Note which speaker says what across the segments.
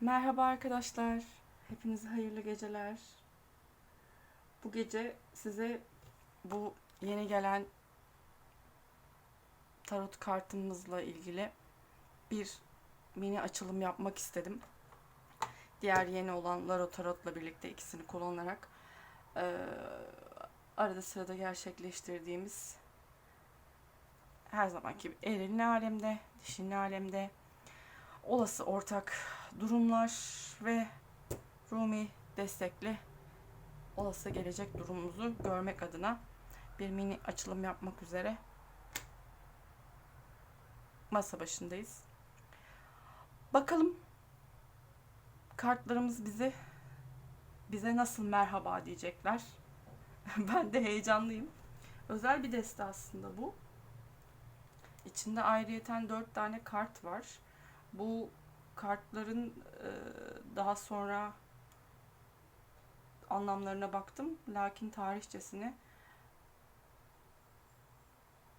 Speaker 1: Merhaba arkadaşlar. Hepinize hayırlı geceler. Bu gece size bu yeni gelen tarot kartımızla ilgili bir mini açılım yapmak istedim. Diğer yeni olan Laro Tarot'la birlikte ikisini kullanarak eee, arada sırada gerçekleştirdiğimiz her zamanki gibi erilli alemde, dişinli alemde olası ortak durumlar ve Rumi destekli olası gelecek durumumuzu görmek adına bir mini açılım yapmak üzere masa başındayız. Bakalım kartlarımız bize bize nasıl merhaba diyecekler. ben de heyecanlıyım. Özel bir deste aslında bu. İçinde ayrıyeten dört tane kart var. Bu kartların e, daha sonra anlamlarına baktım. Lakin tarihçesini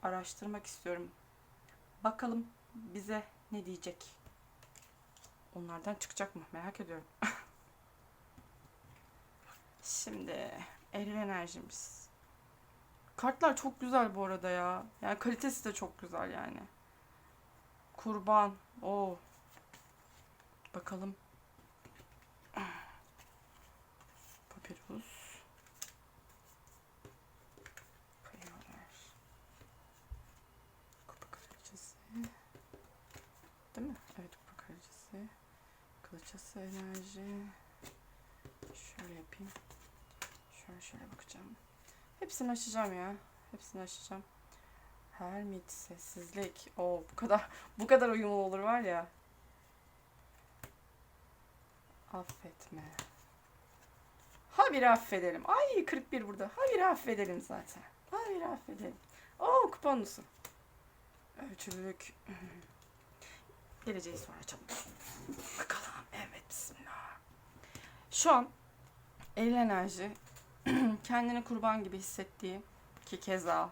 Speaker 1: araştırmak istiyorum. Bakalım bize ne diyecek. Onlardan çıkacak mı? Merak ediyorum. Şimdi eril enerjimiz. Kartlar çok güzel bu arada ya. Yani kalitesi de çok güzel yani. Kurban. Oo. Bakalım. Papyrus. Kayalar. Kupa. Değil mi? Evet kupa kraliçesi. Kılıçası enerji. Şöyle yapayım. Şöyle şöyle bakacağım. Hepsini açacağım ya. Hepsini açacağım. Hermit, sessizlik. Oo bu kadar bu kadar uyumlu olur var ya. Affetme. Ha bir affedelim. Ay 41 burada. Ha bir affedelim zaten. Ha bir affedelim. Oo kuponusu. Ölçülük. Geleceği sonra açalım. Bakalım. Evet bismillah. Şu an eril enerji kendini kurban gibi hissettiği ki keza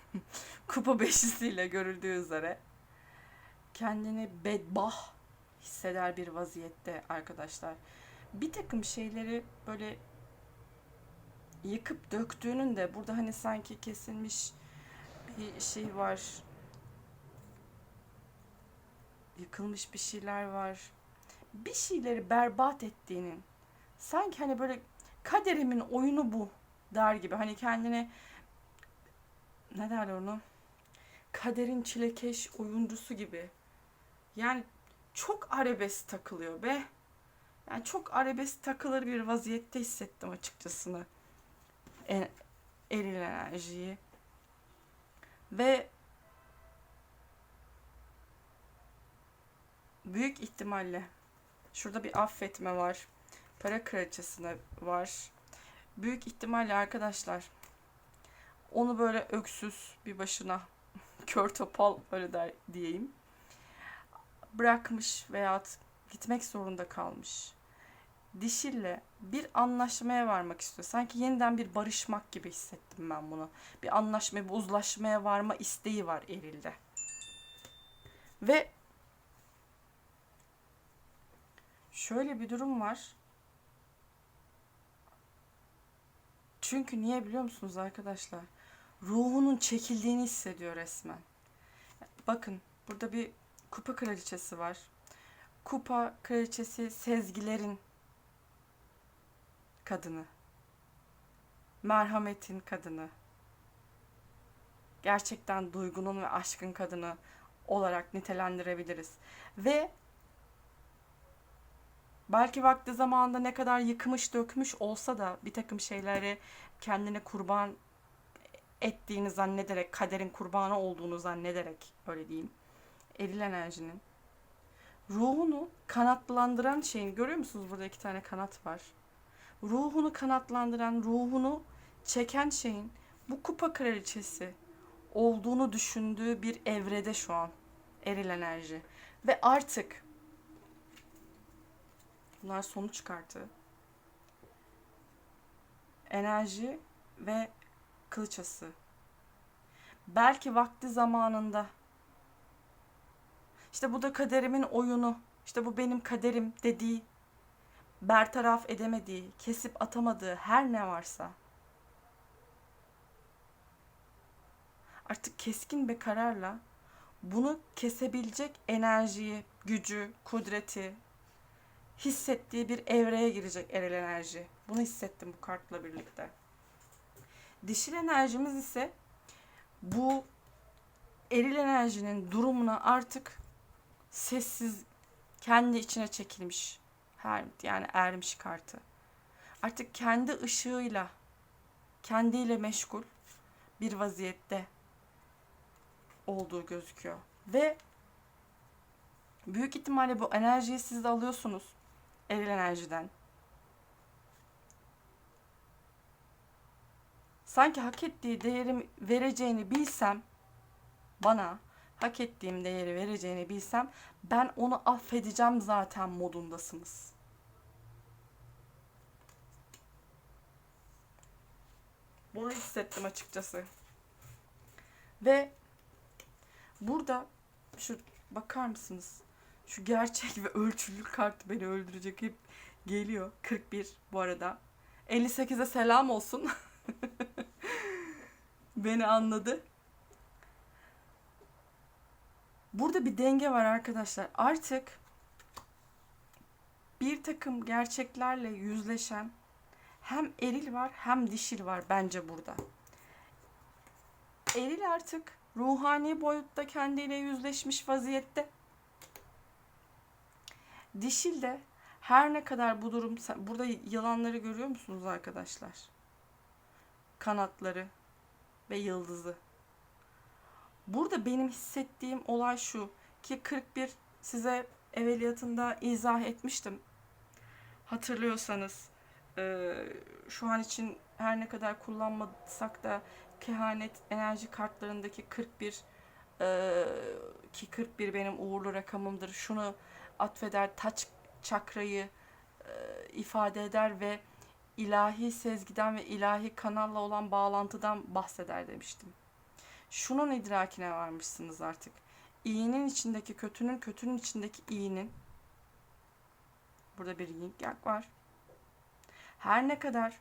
Speaker 1: kupa beşisiyle görüldüğü üzere kendini bedbah hisseder bir vaziyette arkadaşlar. Bir takım şeyleri böyle yıkıp döktüğünün de burada hani sanki kesilmiş bir şey var. Yıkılmış bir şeyler var. Bir şeyleri berbat ettiğinin sanki hani böyle kaderimin oyunu bu der gibi. Hani kendini ne derler onu? Kaderin çilekeş oyuncusu gibi. Yani çok arabesk takılıyor be. Yani çok arabesk takılır bir vaziyette hissettim açıkçasını. En, eril enerjiyi. Ve büyük ihtimalle şurada bir affetme var. Para kraliçesine var. Büyük ihtimalle arkadaşlar onu böyle öksüz bir başına kör topal öyle der diyeyim bırakmış veya gitmek zorunda kalmış. Dişille bir anlaşmaya varmak istiyor. Sanki yeniden bir barışmak gibi hissettim ben bunu. Bir anlaşmaya, bir uzlaşmaya varma isteği var erilde. Ve şöyle bir durum var. Çünkü niye biliyor musunuz arkadaşlar? Ruhunun çekildiğini hissediyor resmen. Bakın burada bir kupa kraliçesi var. Kupa kraliçesi sezgilerin kadını. Merhametin kadını. Gerçekten duygunun ve aşkın kadını olarak nitelendirebiliriz. Ve belki vakti zamanında ne kadar yıkmış dökmüş olsa da bir takım şeyleri kendine kurban ettiğini zannederek, kaderin kurbanı olduğunu zannederek öyle diyeyim eril enerjinin ruhunu kanatlandıran şeyin görüyor musunuz burada iki tane kanat var. Ruhunu kanatlandıran, ruhunu çeken şeyin bu kupa kraliçesi olduğunu düşündüğü bir evrede şu an eril enerji. Ve artık bunlar sonuç kartı. Enerji ve kılıçası. Belki vakti zamanında işte bu da kaderimin oyunu işte bu benim kaderim dediği, bertaraf edemediği, kesip atamadığı her ne varsa artık keskin bir kararla bunu kesebilecek enerjiyi, gücü, kudreti hissettiği bir evreye girecek eril enerji. Bunu hissettim bu kartla birlikte. Dişil enerjimiz ise bu eril enerjinin durumuna artık sessiz kendi içine çekilmiş her yani ermiş kartı. Artık kendi ışığıyla kendiyle meşgul bir vaziyette olduğu gözüküyor. Ve büyük ihtimalle bu enerjiyi siz de alıyorsunuz eril enerjiden. Sanki hak ettiği değeri vereceğini bilsem bana hak ettiğim değeri vereceğini bilsem ben onu affedeceğim zaten modundasınız. Bunu hissettim açıkçası. Ve burada şu bakar mısınız? Şu gerçek ve ölçülü kart beni öldürecek hep geliyor. 41 bu arada. 58'e selam olsun. beni anladı. Burada bir denge var arkadaşlar. Artık bir takım gerçeklerle yüzleşen hem eril var hem dişil var bence burada. Eril artık ruhani boyutta kendiyle yüzleşmiş vaziyette. Dişil de her ne kadar bu durum burada yılanları görüyor musunuz arkadaşlar? Kanatları ve yıldızı. Burada benim hissettiğim olay şu ki 41 size evveliyatında izah etmiştim. Hatırlıyorsanız e, şu an için her ne kadar kullanmasak da kehanet enerji kartlarındaki 41 e, ki 41 benim uğurlu rakamımdır. Şunu atfeder taç çakrayı e, ifade eder ve ilahi sezgiden ve ilahi kanalla olan bağlantıdan bahseder demiştim. Şunun idrakine varmışsınız artık. İyinin içindeki kötünün, kötünün içindeki iyinin burada bir yin yang var. Her ne kadar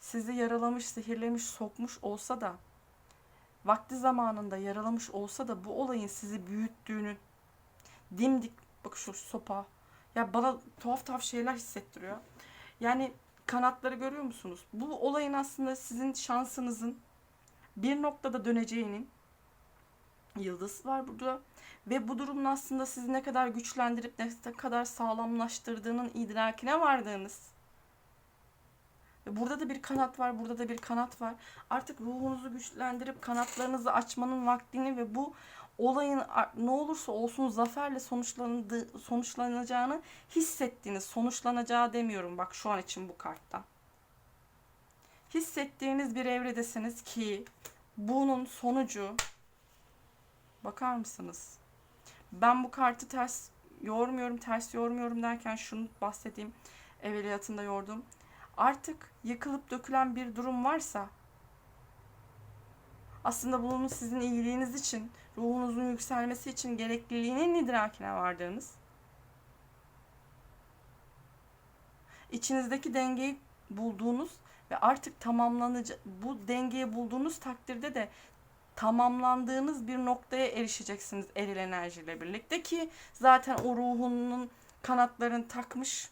Speaker 1: sizi yaralamış, zehirlemiş, sokmuş olsa da vakti zamanında yaralamış olsa da bu olayın sizi büyüttüğünü dimdik bak şu sopa ya bana tuhaf tuhaf şeyler hissettiriyor. Yani kanatları görüyor musunuz? Bu olayın aslında sizin şansınızın bir noktada döneceğinin yıldız var burada ve bu durumun aslında sizi ne kadar güçlendirip ne kadar sağlamlaştırdığının idrakine vardığınız Burada da bir kanat var, burada da bir kanat var. Artık ruhunuzu güçlendirip kanatlarınızı açmanın vaktini ve bu olayın ne olursa olsun zaferle sonuçlandı, sonuçlanacağını hissettiğiniz, sonuçlanacağı demiyorum bak şu an için bu kartta. Hissettiğiniz bir evredesiniz ki bunun sonucu bakar mısınız? Ben bu kartı ters yormuyorum, ters yormuyorum derken şunu bahsedeyim. Evveliyatında yordum artık yıkılıp dökülen bir durum varsa aslında bunun sizin iyiliğiniz için, ruhunuzun yükselmesi için gerekliliğinin idrakine vardığınız, içinizdeki dengeyi bulduğunuz ve artık tamamlanacak bu dengeyi bulduğunuz takdirde de tamamlandığınız bir noktaya erişeceksiniz eril enerjiyle birlikte ki zaten o ruhunun kanatlarını takmış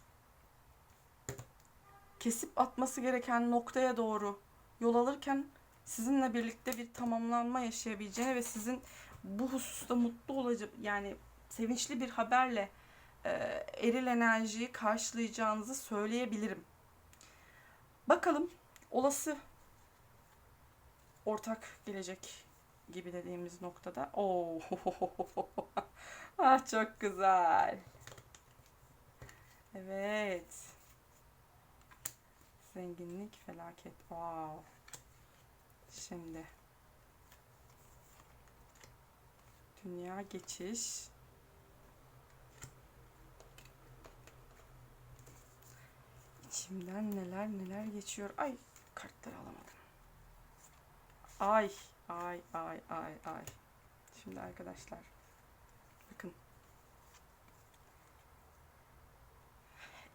Speaker 1: kesip atması gereken noktaya doğru yol alırken sizinle birlikte bir tamamlanma yaşayabileceğini ve sizin bu hususta mutlu olacak yani sevinçli bir haberle e, eril enerjiyi karşılayacağınızı söyleyebilirim. Bakalım olası ortak gelecek gibi dediğimiz noktada. Oo. ah çok güzel. Evet. Zenginlik, felaket. Wow. Şimdi. Dünya geçiş. İçimden neler neler geçiyor. Ay kartları alamadım. Ay ay ay ay ay. Şimdi arkadaşlar bakın.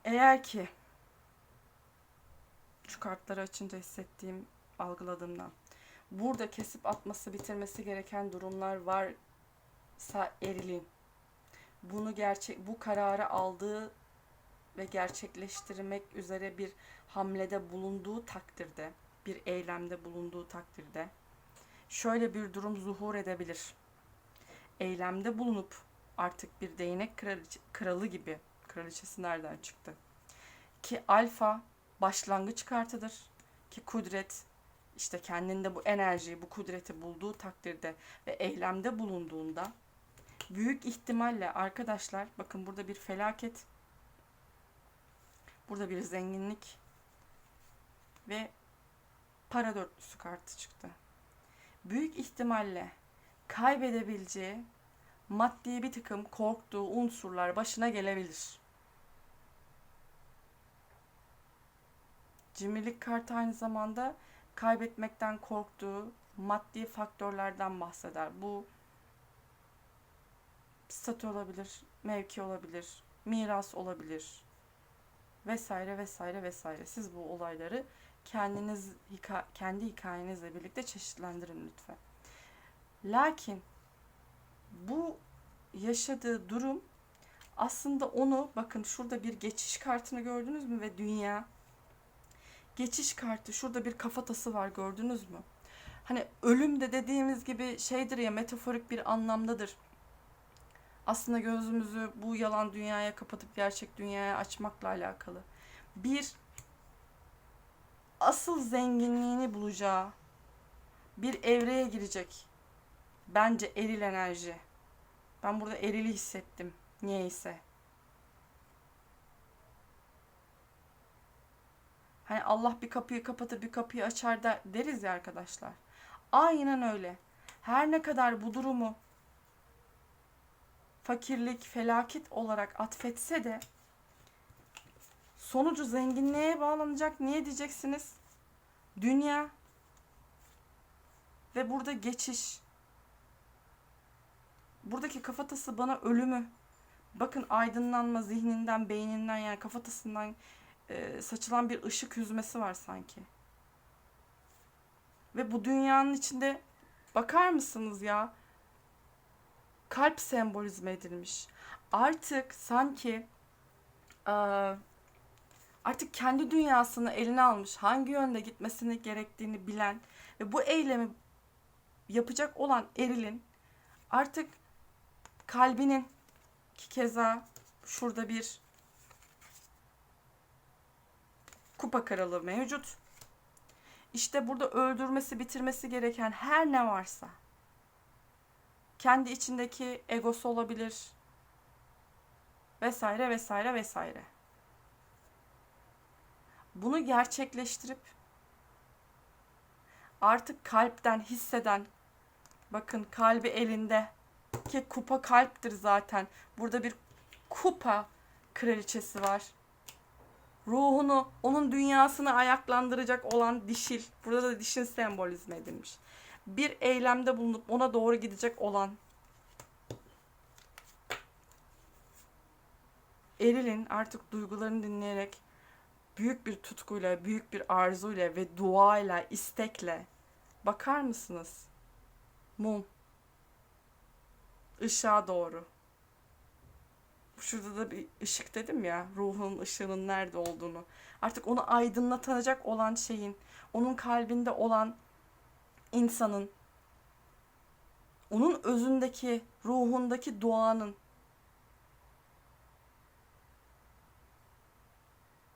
Speaker 1: Eğer ki şu kartları açınca hissettiğim, algıladığımdan burada kesip atması, bitirmesi gereken durumlar varsa erilin. Bunu gerçek bu kararı aldığı ve gerçekleştirmek üzere bir hamlede bulunduğu takdirde, bir eylemde bulunduğu takdirde şöyle bir durum zuhur edebilir. Eylemde bulunup artık bir değnek kraliçe, kralı gibi, kraliçesi nereden çıktı? Ki alfa başlangıç kartıdır. Ki kudret işte kendinde bu enerjiyi, bu kudreti bulduğu takdirde ve eylemde bulunduğunda büyük ihtimalle arkadaşlar bakın burada bir felaket burada bir zenginlik ve para dörtlüsü kartı çıktı. Büyük ihtimalle kaybedebileceği maddi bir takım korktuğu unsurlar başına gelebilir. Cimrilik kartı aynı zamanda kaybetmekten korktuğu maddi faktörlerden bahseder. Bu statü olabilir, mevki olabilir, miras olabilir vesaire vesaire vesaire. Siz bu olayları kendiniz hika- kendi hikayenizle birlikte çeşitlendirin lütfen. Lakin bu yaşadığı durum aslında onu bakın şurada bir geçiş kartını gördünüz mü ve dünya geçiş kartı şurada bir kafatası var gördünüz mü? Hani ölüm de dediğimiz gibi şeydir ya metaforik bir anlamdadır. Aslında gözümüzü bu yalan dünyaya kapatıp gerçek dünyaya açmakla alakalı. Bir asıl zenginliğini bulacağı bir evreye girecek. Bence eril enerji. Ben burada erili hissettim. Niyeyse. Hani Allah bir kapıyı kapatır bir kapıyı açar da deriz ya arkadaşlar. Aynen öyle. Her ne kadar bu durumu fakirlik, felaket olarak atfetse de sonucu zenginliğe bağlanacak. Niye diyeceksiniz? Dünya ve burada geçiş. Buradaki kafatası bana ölümü. Bakın aydınlanma zihninden, beyninden yani kafatasından e, saçılan bir ışık hüzmesi var sanki. Ve bu dünyanın içinde bakar mısınız ya? Kalp sembolizme edilmiş. Artık sanki e, artık kendi dünyasını eline almış, hangi yönde gitmesini gerektiğini bilen ve bu eylemi yapacak olan erilin artık kalbinin ki keza şurada bir kupa kralı mevcut. İşte burada öldürmesi, bitirmesi gereken her ne varsa kendi içindeki egosu olabilir vesaire vesaire vesaire. Bunu gerçekleştirip artık kalpten hisseden bakın kalbi elinde ki kupa kalptir zaten. Burada bir kupa kraliçesi var. Ruhunu, onun dünyasını ayaklandıracak olan dişil. Burada da dişin sembolizme edilmiş. Bir eylemde bulunup ona doğru gidecek olan Eril'in artık duygularını dinleyerek büyük bir tutkuyla, büyük bir arzuyla ve duayla, istekle bakar mısınız? Mum. Işığa doğru. Şurada da bir ışık dedim ya, ruhun ışığının nerede olduğunu. Artık onu aydınlatacak olan şeyin, onun kalbinde olan insanın, onun özündeki, ruhundaki duanın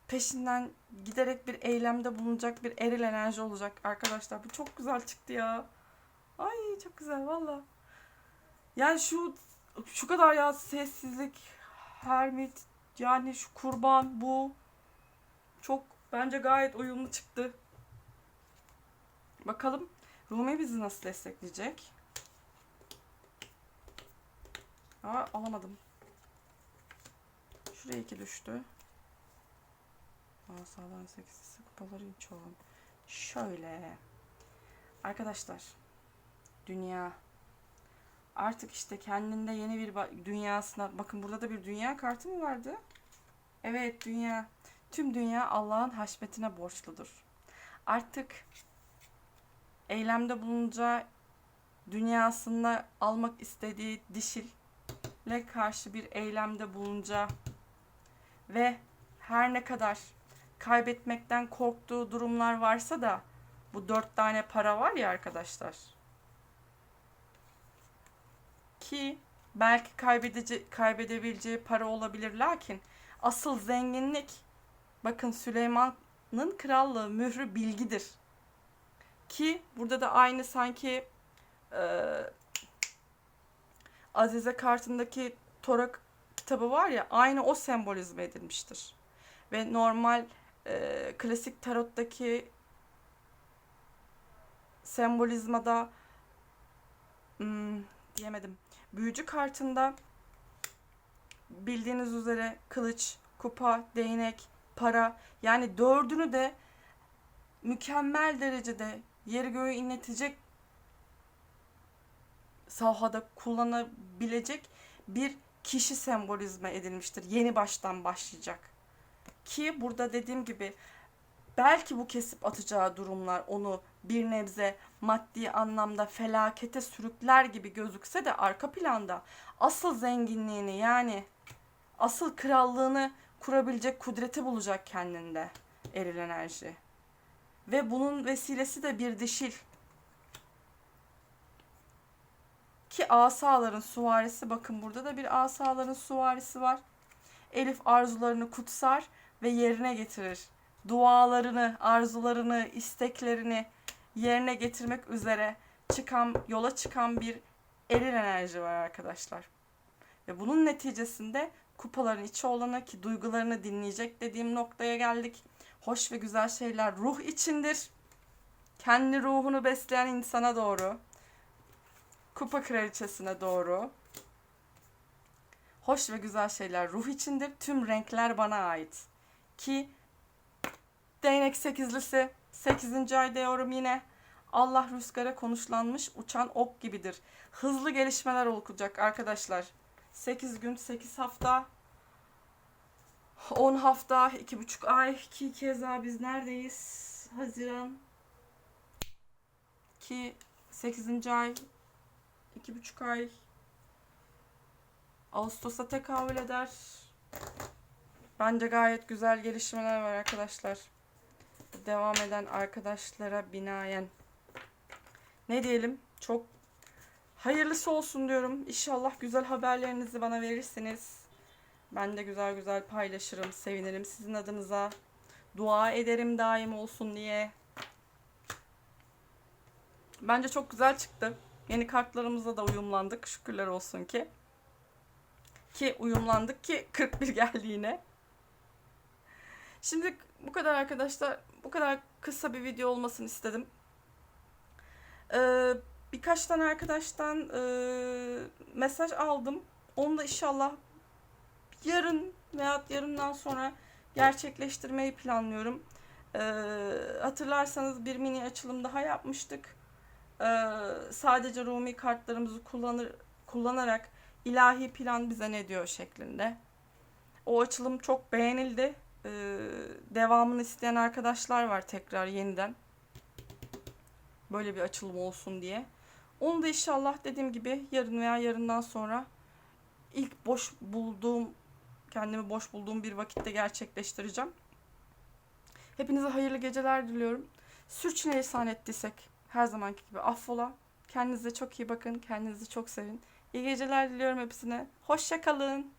Speaker 1: peşinden giderek bir eylemde bulunacak bir eril enerji olacak arkadaşlar. Bu çok güzel çıktı ya. Ay çok güzel valla. Yani şu şu kadar ya sessizlik, hermit, yani şu kurban bu çok bence gayet uyumlu çıktı. Bakalım Rumi bizi nasıl destekleyecek? Aa, alamadım. Şuraya iki düştü. Asadan seksisi kupaların çoğu. Şöyle. Arkadaşlar. Dünya. Artık işte kendinde yeni bir dünyasına. Bakın burada da bir dünya kartı mı vardı? Evet dünya. Tüm dünya Allah'ın haşmetine borçludur. Artık eylemde bulunacağı dünyasında almak istediği dişille karşı bir eylemde bulunacağı ve her ne kadar kaybetmekten korktuğu durumlar varsa da bu dört tane para var ya arkadaşlar. Ki belki kaybedece kaybedebileceği para olabilir lakin asıl zenginlik bakın Süleyman'ın krallığı mührü bilgidir. Ki burada da aynı sanki e, Azize kartındaki Torak kitabı var ya aynı o sembolizme edilmiştir. Ve normal e, klasik tarottaki sembolizmada hmm, diyemedim. Büyücü kartında bildiğiniz üzere kılıç, kupa, değnek, para yani dördünü de mükemmel derecede yeri göğü inletecek sahada kullanabilecek bir kişi sembolizme edilmiştir. Yeni baştan başlayacak. Ki burada dediğim gibi belki bu kesip atacağı durumlar onu bir nebze maddi anlamda felakete sürükler gibi gözükse de arka planda asıl zenginliğini yani asıl krallığını kurabilecek kudreti bulacak kendinde eril enerji. Ve bunun vesilesi de bir dişil. Ki asaların suvarisi bakın burada da bir asaların suvarisi var. Elif arzularını kutsar ve yerine getirir. Dualarını, arzularını, isteklerini yerine getirmek üzere çıkan, yola çıkan bir eril enerji var arkadaşlar. Ve bunun neticesinde kupaların içi olana ki duygularını dinleyecek dediğim noktaya geldik. Hoş ve güzel şeyler ruh içindir. Kendi ruhunu besleyen insana doğru. Kupa kraliçesine doğru. Hoş ve güzel şeyler ruh içindir. Tüm renkler bana ait. Ki değnek sekizlisi 8. ay diyorum yine. Allah rüzgara konuşlanmış uçan ok gibidir. Hızlı gelişmeler olacak arkadaşlar. 8 gün 8 hafta 10 hafta 2,5 ay ki keza biz neredeyiz? Haziran ki 8. ay 2,5 ay Ağustos'a tekabül eder. Bence gayet güzel gelişmeler var arkadaşlar. Devam eden arkadaşlara binaen. Ne diyelim? Çok hayırlısı olsun diyorum. İnşallah güzel haberlerinizi bana verirsiniz. Ben de güzel güzel paylaşırım, sevinirim sizin adınıza. Dua ederim daim olsun diye. Bence çok güzel çıktı. Yeni kartlarımızla da uyumlandık. Şükürler olsun ki. Ki uyumlandık ki 41 geldi yine. Şimdi bu kadar arkadaşlar. Bu kadar kısa bir video olmasını istedim. Ee, birkaç tane arkadaştan e, mesaj aldım. Onu da inşallah yarın veya yarından sonra gerçekleştirmeyi planlıyorum. Ee, hatırlarsanız bir mini açılım daha yapmıştık. Ee, sadece Rumi kartlarımızı kullanır, kullanarak ilahi plan bize ne diyor şeklinde. O açılım çok beğenildi. Ee, devamını isteyen arkadaşlar var tekrar yeniden. Böyle bir açılım olsun diye. Onu da inşallah dediğim gibi yarın veya yarından sonra ilk boş bulduğum kendimi boş bulduğum bir vakitte gerçekleştireceğim. Hepinize hayırlı geceler diliyorum. Sürçülisan ettiysek her zamanki gibi affola. Kendinize çok iyi bakın. Kendinizi çok sevin. İyi geceler diliyorum hepsine. Hoşça kalın.